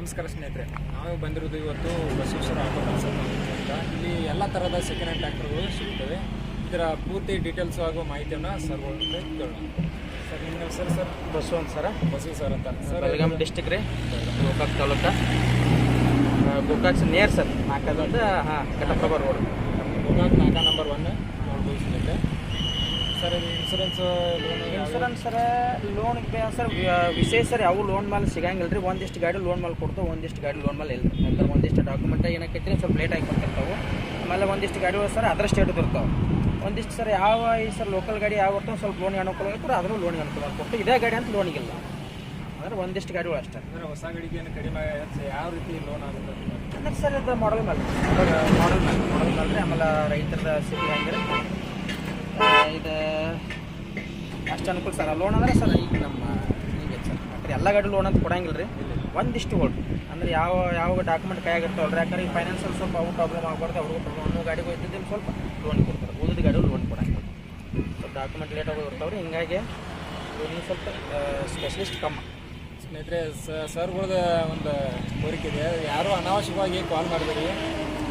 ನಮಸ್ಕಾರ ಸ್ನೇಹಿತರೆ ನಾವು ಬಂದಿರೋದು ಇವತ್ತು ಬಸವೇಶ್ವರ ಆಟೋ ಕನ್ಸಲ್ಟೆನ್ಸಿ ಅಂತ. ಇಲ್ಲಿ ಎಲ್ಲ ಥರದ ಸೆಕೆಂಡ್ ಹ್ಯಾಂಡ್ ಟ್ಯಾಕ್ಟರ್ಗಳು ಸಿಗುತ್ತವೆ. ಇದರ ಪೂರ್ತಿ ಡೀಟೇಲ್ಸ್ ಹಾಗೂ ಮಾಹಿತಿಯನ್ನು ಸರ್ ಕೇಳೋಣ. ಸರ್ ನಿಮ್ಮ ಹೆಸರು sir Basavanta sir Basava sir ಅಂತ. ಸರ್ ಬೆಳಗಾಂ ಡಿಸ್ಟಿಕ್ ರೀ. ಗೋಕಾಕ್ ತಾಲೂಕ. ಗೋಕಾಕ್ ನೇರ್ ಸರ್ ನಾಲ್ಕದಿಂದ ಹಾಂ ಕಟಪ್ರಭಾ ರೋಡ್ ಗೋಕಾಕ್ ನಾಲ್ಕ number one sir insurance loan insurance sir loan sir ವಿಶೇಷ ಸರ್ ಯಾವ ಲೋನ್ ಮೇಲೆ ಸಿಗಂಗಿಲ್ಲ ರೀ ಒಂದಿಷ್ಟು ಗಾಡಿ ಲೋನ್ ಮೇಲೆ ಕೊಡ್ತಾವೆ ಒಂದಿಷ್ಟು ಗಾಡಿ ಲೋನ್ ಮೇಲೆ ಇಲ್ಲ ಅಂದ್ರೆ ಒಂದಿಷ್ಟು ಡಾಕ್ಯುಮೆಂಟ್ ಏನಕ್ಕೈತಿ ಸ್ವಲ್ಪ ಲೇಟ್ ಆಗಿ ಕೊಟ್ಟಿರ್ತಾವೆ ಆಮೇಲೆ ಒಂದಿಷ್ಟು ಗಾಡಿ ಸರ್ ಅದರ ಸ್ಟೇಟ್ ಇರ್ತಾವೆ. ಒಂದಿಷ್ಟು ಸರ್ ಯಾವ ಈ ಸರ್ ಲೋಕಲ್ ಗಾಡಿ ಯಾವ ಬರ್ತಾವೆ ಸ್ವಲ್ಪ ಲೋನ್ ಅನುಕೂಲ ಅದ್ರೂ ಲೋನ್ ಅನುಕೂಲ ಕೊಟ್ಟು ಇದೇ ಗಾಡಿ ಅಂತ ಲೋನಿಗಿಲ್ಲ ಅಂದ್ರೆ ಒಂದಿಷ್ಟು ಗಾಡಿಗಳು ಅಷ್ಟೇ. ಅಂದ್ರೆ ಹೊಸ ಗಾಡಿಗೆ ಏನು ಕಡಿಮೆ ಆಗುತ್ತೆ ಯಾವ ರೀತಿ ಲೋನ್ ಆಗುತ್ತೆ ಅಂದ್ರೆ ಸರ್ ಇದು ಮಾಡಲ್ ಮೇಲೆ. ಮಾಡಲ್ ಮೇಲೆ ಮಾಡಲ್ ಮೇಲೆ. ಆಮೇಲೆ ರೈತರ ಸ್ಥಿತಿ ಹೆಂಗಿರುತ್ತೆ ಇದು ಅಷ್ಟು ಅನುಕೂಲ ಸರ್. ಲೋನ್ ಅಂದ್ರೆ ಸರ್ ಈಗ ನಮ್ಮ ಈಗ ಸರ್ ಯಾಕಂದ್ರೆ ಎಲ್ಲ ಗಾಡಿ ಲೋನ್ ಅಂತ ಕೊಡಂಗಿಲ್ಲ ರೀ ಒಂದಿಷ್ಟು ಗೋಲ್ಡ್ ಅಂದರೆ ಯಾವ ಯಾವ ಡಾಕ್ಯುಮೆಂಟ್ ಕೈಯಾಗಿರ್ತಾವಲ್ಲ ರೀ ಯಾಕಂದ್ರೆ ಈಗ ಫೈನಾನ್ಸಲ್ಲಿ ಸ್ವಲ್ಪ ಅವು ಪ್ರಾಬ್ಲಮ್ ಆಗಬಾರ್ದು ಅವ್ರಿಗೂ ಪ್ರಾಬ್ಲಮ್ ಅನ್ನೋ ಗಾಡಿಗೆ ಇದ್ದಿದ್ದು ಸ್ವಲ್ಪ ಲೋನ್ ಕೊಡ್ತಾರೆ. ಉಳಿದ ಗಾಡಿ ಲೋನ್ ಕೊಡಂಗಿಲ್ಲ. ಸ್ವಲ್ಪ ಡಾಕ್ಯುಮೆಂಟ್ ಲೇಟ್ ಇರ್ತಾವೆ ರೀ ಹಿಂಗಾಗಿ ಲೋನಿಗೆ ಸ್ವಲ್ಪ ಸ್ಪೆಷಲಿಸ್ಟ್ ಕಮ್ಮಿ. ಸ್ನೇಹಿತರೆ ಸರ್ಗಳದ ಒಂದು ಕೋರಿಕೆ ಇದೆ ಯಾರು ಅನಾವಶ್ಯಕವಾಗಿ ಕಾಲ್ ಮಾಡಬೇಡಿ.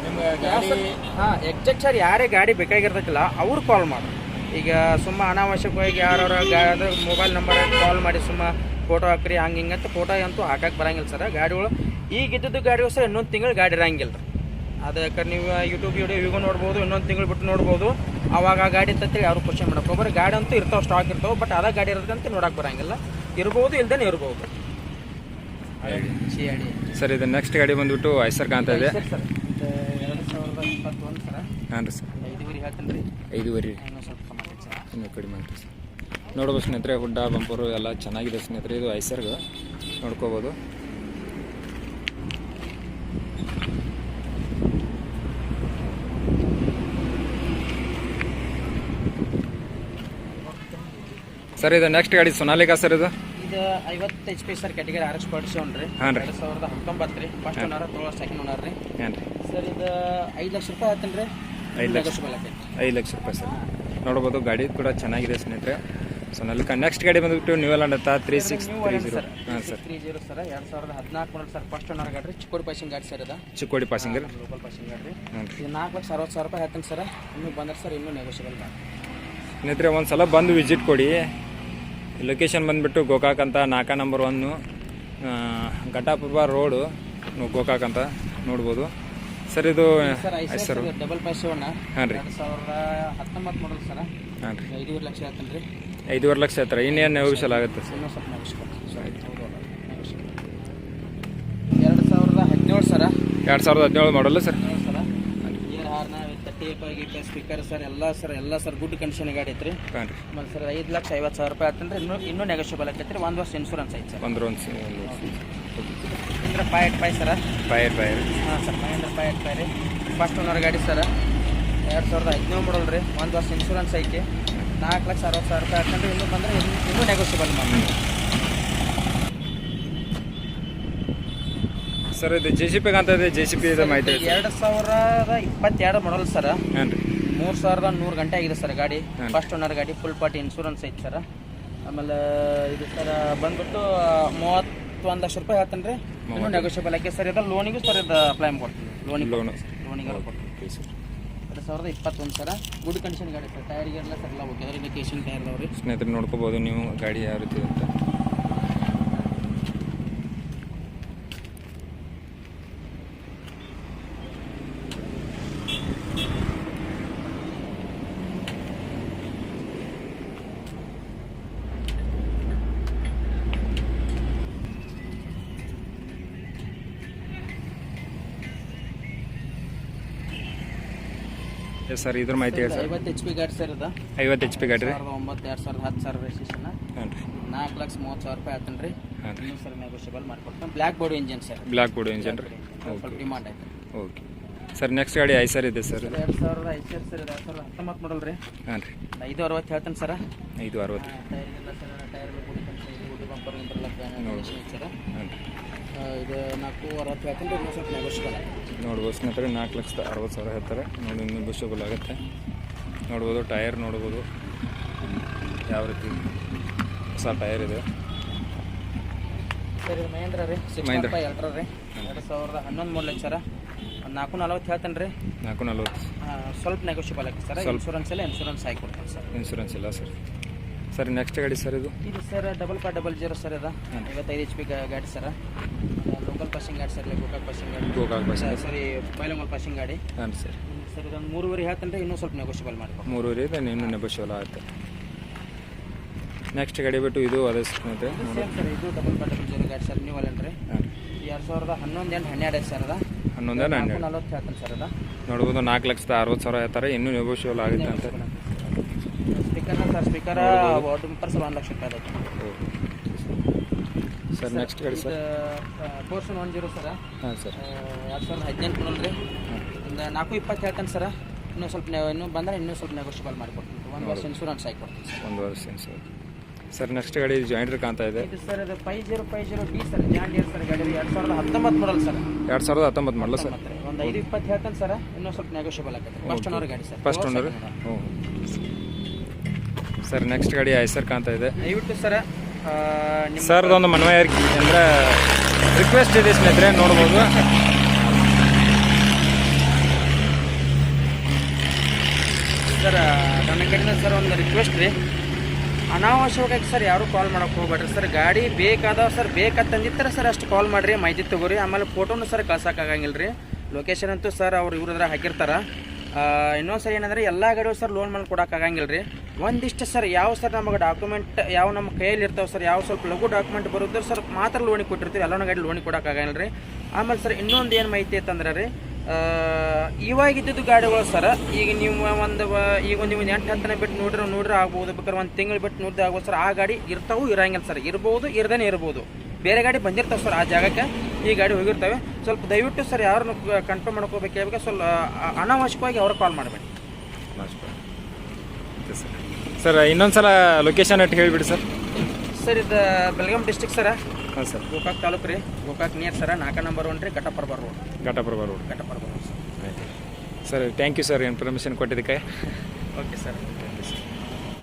ನಿಮ್ಗೆ ಗಾಡಿ ಹಾಂ ಎಕ್ಸಾಕ್ಟ್ ಸರ್ ಯಾರೇ ಗಾಡಿ ಬೇಕಾಗಿರ್ತೈತಿಲ್ಲ ಅವ್ರು ಕಾಲ್ ಮಾಡಿ. ಈಗ ಸುಮ್ಮ ಅನಾವಶ್ಯಕವಾಗಿ ಯಾರು ಗಾಡಿ ಮೊಬೈಲ್ ನಂಬರ್ ಕಾಲ್ ಮಾಡಿ ಸುಮ್ಮ ಫೋಟೋ ಹಾಕ್ರಿ ಹಂಗೆ ಹಿಂಗೆ ಅಂತ ಫೋಟೋ ಅಂತೂ ಹಾಕಕ್ಕೆ ಬರಂಗಿಲ್ಲ ಸರ್ ಗಾಡಿಗಳು ಈಗ ಇದ್ದದ್ದು ಗಾಡಿಗಳು ಸರ್ ಇನ್ನೊಂದು ತಿಂಗಳು ಗಾಡಿ ಇರಂಗಿಲ್ಲ ರೀ. ಅದಕ್ಕೆ ನೀವು ಯೂಟ್ಯೂಬ್ ವಿಡಿಯೋ ಇವಾಗ ನೋಡ್ಬೋದು ಇನ್ನೊಂದು ತಿಂಗಳು ಬಿಟ್ಟು ನೋಡ್ಬೋದು. ಅವಾಗ ಆ ಗಾಡಿ ಅಂತೇಳಿ ಯಾರು ಕ್ವಶನ್ ಮಾಡಕ್ಕೆ ಒಬ್ಬರು ಗಾಡಿ ಅಂತೂ ಇರ್ತಾವೆ ಸ್ಟಾಕ್ ಇರ್ತಾವೆ ಬಟ್ ಅದ ಗಾಡಿ ಇರೋದಂತ ನೋಡಕ್ಕೆ ಬರಂಗಿಲ್ಲ. ಇರ್ಬೋದು ಇಲ್ದೇ ಇರ್ಬೋದು. ಸರ್ ಇದು ನೆಕ್ಸ್ಟ್ ಗಾಡಿ ಬಂದ್ಬಿಟ್ಟು ಐಸರ್ ಕಾಣ್ತಾ ಇದೆ. ಸರ್ ಸರ್ ಎರಡು ಸಾವಿರದ ಇಪ್ಪತ್ತೊಂದು ಸರ್ ಹಾಂ ರೀ ಸರ್ ಐದುವರೆ ಹೇಳ್ತೀನಿ ರೀ. ಐದುವರೆ. ಇನ್ನೂ ಕಡಿಮೆ ಆಗ್ತದೆ ಸರ್ ನೋಡ್ಬೋದು ಸ್ನೇಹಿತರೆ ಗುಡ್ಡ ಬಂಪರು ಎಲ್ಲ ಚೆನ್ನಾಗಿದೆ ಸ್ನೇಹಿತರೆ. ಇದು ಐಸರ್ಗ ನೋಡ್ಕೋಬೋದು. ಸರ್ ಇದು ನೆಕ್ಸ್ಟ್ ಗಾಡಿ ಸೊನಾಲಿಕಾ ಸರ್ ಇದು? ಇದು ಐವತ್ತು ಎಚ್ ಪಿ ಸರ್ ಕ್ಯಾಟಗರಿ ಆರ್ ಎಕ್ಸ್ ಪಡಿಸೋನ್ ರೀ. ಹಾಂ ರೀ. ಎರಡು ಸಾವಿರದ ಹತ್ತೊಂಬತ್ತು ರೀ. ಫಸ್ಟ್ ಓನರ್ ತೊಗೊಳೋ ಸೆಕೆಂಡ್ ಓನರ್ ರೀ. ಏನು ರೀ. ಸರ್ ಇದು ಐದು ಲಕ್ಷ ರೂಪಾಯಿ ಆಯ್ತೇನೆ ರೀ ಐದು ಲಕ್ಷ ಐದು ಲಕ್ಷ ರೂಪಾಯಿ ಸರ್. ನೋಡ್ಬೋದು ಗಾಡಿ ಕೂಡ ಚೆನ್ನಾಗಿದೆ ಸ್ನೇಹಿತರೆ. ಸೊ ನಲ್ಲಿ ನೆಕ್ಸ್ಟ್ ಗಾಡಿ ಬಂದ್ಬಿಟ್ಟು ನ್ಯೂ ಅಂತ ತ್ರೀ ಸಿಕ್ಸ್ ತ್ರೀ ಜೀರೋ ಹಾಂ ಸರ್. Three zero sir. ಎರಡು ಸಾವಿರದ ಹದಿನಾಲ್ಕು ಮಾಡಲ್ ಸರ್. ಫಸ್ಟ್ ಓನರ್ ಗಾಡಿ ಚಿಕ್ಕೋಡಿ ಪಾಸಿಂಗ್ ಗಾಡಿ ಸರ್ ಅದ ಚಿಕ್ಕೋಡಿ ಪಾಸಿಂಗ್ ಲೋಕಲ್ ಪಾಸಿಂಗ್ ಗಾಡಿ ಇದು ನಾಲ್ಕು ಲಕ್ಷ ಅರವತ್ತು ಸಾವಿರ ರೂಪಾಯಿ ಹೇಳ್ತೀನಿ ಸರ್. ಇನ್ನೂ ಬಂದ್ರೆ ಸರ್ ಇನ್ನೂ ನೆಗೋಷಿಯಬಲ್ ಸ್ನೇಹಿತರೆ ಒಂದು ಸಲ ಬಂದು ವಿಸಿಟ್ ಕೊಡಿ. ಲೊಕೇಶನ್ ಬಂದುಬಿಟ್ಟು ಗೋಕಾಕ್ ಅಂತ ನಾಲ್ಕ number one Ghataprabha road Gokak ಅಂತ ನೋಡ್ಬೋದು. ಸರ್ ಇದು ಸರ್ ಡಬಲ್ ಪಾಸ್ ಓನ ಹಾಂ ರೀ. ಎರಡು ಸಾವಿರದ ಹತ್ತೊಂಬತ್ತು ಮಾಡಲ್ ಸರ್. ಹಾಂ ರೀ. ಐದೂವರೆ ಲಕ್ಷ ಆಯ್ತಲ್ಲ ರೀ ಐದೂವರೆ ಲಕ್ಷ ಹತ್ರ ಇನ್ನೇನು ನೆಗೋಷಿಯಲ್ ಆಗುತ್ತೆ? ಸರ್. ಇನ್ನೂ ಸ್ವಲ್ಪ ನೆಗೋಷಿಯಬಲ್ ಎರಡು ಸಾವಿರದ ಹದಿನೇಳು ಸರ. ಎರಡು ಸಾವಿರದ ಹದಿನೇಳು ಮಾಡಲ್ಲ ಸರ್. Speaker sir. ಎಲ್ಲ ಸರ್ ಎಲ್ಲ ಸರ್ ಗುಡ್ ಕಂಡೀಷನ್ ಗಾಡಿ ಐತ್ರಿ. ಮತ್ತು ಸರ್ ಐದು ಲಕ್ಷ ಐವತ್ತು ಸಾವಿರ ರೂಪಾಯಿ ಆತಂದ್ರೆ ಇನ್ನೂ ಇನ್ನೂ ನೆಗೋಷಿಯಬಲ್ ಆಕೈತೆ ರೀ ಒಂದು ವರ್ಷ ಇನ್ಶೂರೆನ್ಸ್ ಐತೆ ಸರ್. ಒಂದು ಒಂದು ಅಂದ್ರೆ ಫೈವ್ ಏಟ್ ಫೈವ್ ಸರ. ಫೈಯರ್ ಫೈವ್ ಹಾಂ sir hundred five eight five ರೀ. ಫಸ್ಟ್ ಓನರ್ ಗಾಡಿ ಸರ. ಎರಡು ಸಾವಿರದ ಹದಿನೇಳು ಮಾಡಲ್ ರೀ. ಒಂದು ವರ್ಷ ಇನ್ಶೂರೆನ್ಸ್ ಐತಿ. ನಾಲ್ಕು ಲಕ್ಷ ಅರವತ್ತು ಸಾವಿರ ರೂಪಾಯಿ ಹಾಕೊಂಡು ಇನ್ನೂ ಬಂದರೆ ಇನ್ನೂ ಇನ್ನೂ ನೆಗೋಷಿಯಬಲ್ ಮಾಡಿ ಸರ್ ಇದು ಜೆ ಸಿ ಪಿಗೆ ಅಂತ ಇದೆ ಜೆ ಸಿ ಪಿ ಇದು ಮಾಹಿತಿ ಎರಡು ಸಾವಿರದ ಇಪ್ಪತ್ತೆರಡು ಮಾಡಲ್ ಸರ್. ಹಾಂ ರೀ. ಮೂರು ಸಾವಿರದ ನೂರು ಗಂಟೆ ಆಗಿದೆ ಸರ್ ಗಾಡಿ. ಫಸ್ಟ್ ಓನರ್ ಗಾಡಿ ಫುಲ್ ಪಾರ್ಟಿ ಇನ್ಶೂರೆನ್ಸ್ ಐತೆ ಸರ್. ಆಮೇಲೆ ಇದು ಸರ್ ಬಂದ್ಬಿಟ್ಟು ಮೂವತ್ತೊಂದು ಲಕ್ಷ ರೂಪಾಯಿ ಹೇಳ್ತಾನೆ ರೀ ಇನ್ನೂ ನೆಗೋಷಿಯಬಲ್ ಆಗಿ ಸರ್ ಇದು ಲೋನಿಗೂ ಸರ್ ಇದು ಅಪ್ಲೈ ಮಾಡ್ತೀನಿ ಲೋನಿಗೆ ಲೋನು ಲೋನಿಗೆ ಕೊಡ್ತೀನಿ ಸರ್ ಎರಡು ಸಾವಿರದ ಇಪ್ಪತ್ತೊಂದು ಸರ ಗುಡ್ ಕಂಡೀಷನ್ ಗಾಡಿ ಸರ್. ಟೈರ್ಗೆಲ್ಲ ಸರ್ ಎಲ್ಲ ಓಕೆ ಅದರಿಂದ ಕೇಶನ್ ಟೈರ್ ಅವ್ರಿ ಸ್ನೇಹಿತರೆ ನೋಡ್ಕೋಬೋದು ನೀವು ಗಾಡಿ ಯಾವ ರೀತಿ ಅಂತ ಎಸ್ ಸರ್ ಇದ್ರ ಮಾಹಿತಿ ಹೇಳಿ ಸರ್. ಐವತ್ತು ಎಚ್ ಪಿ ಗಾಡಿ ಸರ್ ಇದು ಐವತ್ತು ಎಚ್ ಪಿ ಗಾಡಿ ರೀ? ಸಾವಿರದ ಒಂಬತ್ತು ಎರಡು ಸಾವಿರದ ಹತ್ತು ಸಾವಿರ ರಿಜಿಸ್ಟ್ರೇಷನ್ ಹಾಂ ರೀ. ನಾಲ್ಕು ಲಕ್ಷ ಮೂವತ್ತು ಸಾವಿರ ರೂಪಾಯಿ ಆತನ್ ರೀ ಹಾಂ ರೀ. ಇನ್ನೂ ಸರ್ ನೆಗೋಷಿಯಬಲ್ ಮಾಡ್ಕೊಡ್ತೀನಿ. Black board engine sir black board engine ರೀ. ಸ್ವಲ್ಪ ಡಿಮಾಂಡ್ ಐತೆ. ಓಕೆ ಸರ್ ನೆಕ್ಸ್ಟ್ ಗಾಡಿ ಐ ಸರ್ ಇದೆ ಸರ್ ಎರಡು ಸಾವಿರದ ಐದು ಸರ್ ಸರ್ ಎರಡು ಸಾವಿರದ ಹತ್ತೊಂಬತ್ತು ಮಾಡಲ್ ರೀ. ಹಾಂ ರೀ. ಐದು ಅರವತ್ತು ಹೇಳ್ತಾನೆ ಸರ್ ಐದು ಅರವತ್ತು. ಟೈರ್ ಎಲ್ಲ ಸರ್ ಹಾಂ ರೀ ಆ, ಇದು ನಾಲ್ಕು ಅರವತ್ತು ಹೇಳ್ತೀನಿ ಇನ್ನೂ ಸ್ವಲ್ಪ ನೆಗೋಷಿಯಬಲ್ ಆಗುತ್ತೆ. ನೋಡ್ಬೋದು ಸ್ನೇಹಿತರೆ ನಾಲ್ಕು ಲಕ್ಷದ ಅರವತ್ತು ಸಾವಿರ ಹೇಳ್ತಾರೆ. ನೋಡಿ ನೆಗೋಷಿಯಬಲ್ ಆಗುತ್ತೆ. ನೋಡ್ಬೋದು ಟೈರ್ ನೋಡ್ಬೋದು. ಯಾವ ರೀತಿ ಹೊಸ ಟೈರ್ ಇದೆ. ಸರ್ ಇದು ಮಹೇಂದ್ರ ರೀ ಮಹೇಂದ್ರ. ಎಲ್ಟ್ರ ರೀ. ಎರಡು ಸಾವಿರದ ಹನ್ನೊಂದು ಮೂರು ಲಕ್ಷ ಸರ. ನಾಲ್ಕು ನಲ್ವತ್ತು ಹೇಳ್ತೇನೆ ರೀ. ನಾಲ್ಕು ನಲ್ವತ್ತು. ಸ್ವಲ್ಪ ನೆಗೋಷಿಯಬಲ್ ಆಗಿ ಸರ್. ಇನ್ಶೂರೆನ್ಸ್ ಎಲ್ಲ ಇನ್ಶೂರೆನ್ಸ್ ಹಾಕಿ ಕೊಡ್ತೀನಿ ಸರ್. ಇನ್ಶೂರೆನ್ಸ್ ಇಲ್ಲ ಸರ್ ಸರ್ ನೆಕ್ಸ್ಟ್ ಗಾಡಿ ಸರ್ ಇದು? ಇದು sir double five double zero sir ಅದ ಹಾಂ. ಐವತ್ತೈದು ಎಚ್ ಪಿ ಗಾಡಿ ಸರ್ ಲೋಕಲ್ ಪಾಸಿಂಗ್ ಗಾಡಿ ಸರ್ ಗೋಕಾಕ್ ಪಾಸಿಂಗ್ ಗಾಡಿ. ಗೋಕಾಕ್ ಸರ್ ಸರಿ ಬೈಲಂಗಲ್ ಪಾಸಿಂಗ್ ಗಾಡಿ. ಹಾಂ ಸರ್ ಸರ್ ಇದೊಂದು ಮೂರುವರೆ ಹೇಳ್ತಂದ್ರೆ ಇನ್ನೂ ಸ್ವಲ್ಪ ನೆಗೋಷಿಯಬಲ್ ಮಾಡ್ಕೊ ಮೂರುವರೆ ಇದೆ ಇನ್ನೂ ನೆಗೋಷಿಯಬಲ್ ಆಗುತ್ತೆ. ನೆಕ್ಸ್ಟ್ ಗಾಡಿ ಬಿಟ್ಟು ಇದು ಅದೇ ಸರ್ ಇದು ಡಬಲ್ ಫೈವ್ ಡಬಲ್ ಜೀರೋ ಗಾಡಿ ಸರ್ ನೀವು ಅಲ್ಲೇನ್ರಿ ರೀ ಎರಡು ಸಾವಿರದ ಹನ್ನೊಂದು ಎಂಟು ಹನ್ನೆರಡು ಸರ್ ಅದ ಹನ್ನೊಂದು ನಲ್ವತ್ತು ಹೇಳ್ತಾನೆ ಸರ್ ಅದ ನೋಡ್ಬೋದು ನಾಲ್ಕು ಲಕ್ಷದ ಅರವತ್ತು ಸಾವಿರ ಹೇಳ್ತಾರೆ ಇನ್ನೂ ನೆಗೋಷಿಯಬಲ್ ಆಗುತ್ತೆ ಅಂತ. ಸ್ಪೀಕರ್ ಡಿಂಪರ್ ಸರ್ ಒಂದು ಲಕ್ಷ ರೂಪಾಯಿ ಆಗುತ್ತೆ. ಸರ್ ನೆಕ್ಸ್ಟ್ ಗಾಡಿ sir. Portion one zero sir. ಹಾಂ ಸರ್. ಎರಡು ಸಾವಿರದ ಹದಿನೆಂಟು ನೋಡ್ರಿ ಒಂದು ನಾಲ್ಕು ಇಪ್ಪತ್ತು ಹೇಳ್ತಾನೆ ಸರ. ಇನ್ನೂ ಸ್ವಲ್ಪ ಇನ್ನೂ ಬಂದರೆ ಇನ್ನೂ ಸ್ವಲ್ಪ ನೆಗೋಷಿಯಬಲ್ ಮಾಡಿಕೊಡ್ತೀನಿ ಒಂದು ವರ್ಷ ಇನ್ಶೂರೆನ್ಸ್ ಹಾಕಿ ಕೊಡ್ತೀನಿ ಸರ್. ಒಂದು ವರ್ಷ ಇನ್ಶೂರೆನ್ಸ್ ಸರ್ ನೆಕ್ಸ್ಟ್ ಗಾಡಿ ಜಾಯಿಂಟ್ರಿ ಕಾಣ್ತಾ ಇದೆ. ಇದು ಸರ್ ಅದು five zero five zero D sir. John Deere sir ಗಾಡಿ. ಎರಡು ಸಾವಿರದ ಹತ್ತೊಂಬತ್ತು ಮಾಡಲ್ ಸರ್. ಎರಡು ಸಾವಿರದ ಹತ್ತೊಂಬತ್ತು ಮಾಡಲ ಸರ್. ರೀ. ಒಂದು ಐದು ಇಪ್ಪತ್ತು ಹೇಳ್ತಾನೆ ಸರ್. ಇನ್ನೂ ಸ್ವಲ್ಪ ನೆಗೋಷಿಯಬಲ್ ಆಗುತ್ತೆ. ಫಸ್ಟ್ ಓನರ್ ಗಾಡಿ ಸರ್. ಫಸ್ಟ್ ಓನರ್ ಹ್ಞೂ ಸರ್ ನೆಕ್ಸ್ಟ್ ಗಾಡಿ ಐಸರ್ ಕಾಣ್ತಾ ಇದೆ. ದಯವಿಟ್ಟು ಸರ್ ಒಂದು ಮನವಿ ಅಂದ್ರೆ ರಿಕ್ವೆಸ್ಟ್ ಇದೆ ಸ್ನೇಹಿತರೆ ನೋಡ್ಬೋದು. ಸರ್ ನನ್ನ ಕಡೆಯಿಂದ ಸರ್ ಒಂದು ರಿಕ್ವೆಸ್ಟ್ ರೀ. ಅನಾವಶ್ಯಕವಾಗಿ ಸರ್ ಯಾರು ಕಾಲ್ ಮಾಡೋಕೆ ಹೋಗ್ಬೇಡ್ರಿ ಸರ್. ಗಾಡಿ ಬೇಕಾದವ ಸರ್ ಬೇಕಂತಂದಿತ್ತರ ಸರ್ ಅಷ್ಟು ಕಾಲ್ ಮಾಡಿರಿ ಮಾಹಿತಿ ತಗೋರಿ. ಆಮೇಲೆ ಫೋಟೋನು ಸರ್ ಕಳ್ಸೋಕ್ಕಾಗಂಗಿಲ್ಲ ರೀ ಲೊಕೇಶನ್ ಅಂತೂ ಸರ್ ಅವ್ರು ಇವ್ರದ್ರ ಹಾಕಿರ್ತಾರ. ಇನ್ನೊಂದು ಸರಿ ಏನಂದ್ರೆ ಎಲ್ಲ ಗಾಡಿಯೂ ಸರ್ ಲೋನ್ ಮಾಡಿ ಕೊಡೋಕ್ಕಾಗಂಗಿಲ್ಲ ರೀ ಒಂದಿಷ್ಟು ಸರ್ ಯಾವ ಸರ್ ನಮಗೆ ಡಾಕ್ಯುಮೆಂಟ್ ಯಾವ ನಮ್ಮ ಕೈಯಲ್ಲಿ ಇರ್ತಾವೆ ಸರ್, ಯಾವ ಸ್ವಲ್ಪ ಲಘು ಡಾಕ್ಯುಮೆಂಟ್ ಬರುತ್ತೆ ಸರ್ ಮಾತ್ರ ಲೋನಿಗೆ ಕೊಟ್ಟಿರ್ತೀವಿ, ಎಲ್ಲನ ಗಾಡಿ ಲೋನಿಗೆ ಕೊಡೋಕ್ಕಾಗಂಗಿಲ್ಲ ರೀ ಆಮೇಲೆ ಸರ್ ಇನ್ನೊಂದು ಏನು ಮಾಹಿತಿ ಐತಂದ್ರೆ ರೀ ಇವಾಗಿದ್ದು ಗಾಡಿಗಳು ಸರ್, ಈಗ ನೀವು ಒಂದು ಈಗ ಒಂದು ನೀವು ಎಂಟು ಹತ್ತನೇ ಬಿಟ್ಟು ನೋಡ್ರೆ ನೋಡ್ರಿ ಆಗ್ಬೋದು, ಬೇಕಾದ್ರೆ ಒಂದು ತಿಂಗಳು ಬಿಟ್ಟು ನೋಡಿದ್ರೆ ಆಗ್ಬೋದು ಸರ್, ಆ ಗಾಡಿ ಇರ್ತಾವು ಇರಂಗಿಲ್ಲ ಸರ್, ಇರ್ಬೋದು ಇರ್ದೇ ಇರ್ಬೋದು. ಬೇರೆ ಗಾಡಿ ಬಂದಿರ್ತಾವೆ ಸರ್ ಆ ಜಾಗಕ್ಕೆ, ಈ ಗಾಡಿ ಹೋಗಿರ್ತವೆ. ಸ್ವಲ್ಪ ದಯವಿಟ್ಟು ಸರ್ ಯಾರನ್ನು ಕಂಟ್ರೋಲ್ ಮಾಡ್ಕೋಬೇಕು ಸ್ವಲ್ಪ ಅನಾವಶ್ಯಕವಾಗಿ ಅವ್ರಿಗೆ ಕಾಲ್ ಮಾಡಬೇಡಿ. ಸರ್. ಇನ್ನೊಂದು ಸಲ ಲೊಕೇಶನ್ ಅಟ್ಟು ಹೇಳಿಬಿಡಿ ಸರ್. ಸರ್ ಇದು ಬೆಳಗಾಂ ಡಿಸ್ಟಿಕ್ ಸರ. ಹಾಂ ಸರ್. ಗೋಕಾಕ್ ತಾಲೂಕು ರೀ. Gokak near sir. ನಾಲ್ಕು ನಂಬರ್ ಒನ್ ರೀ Ghataprabha road Ghataprabha road Ghataprabha road sir sir thank you sir information ಕೊಟ್ಟಿದ್ದಕ್ಕೆ. Okay sir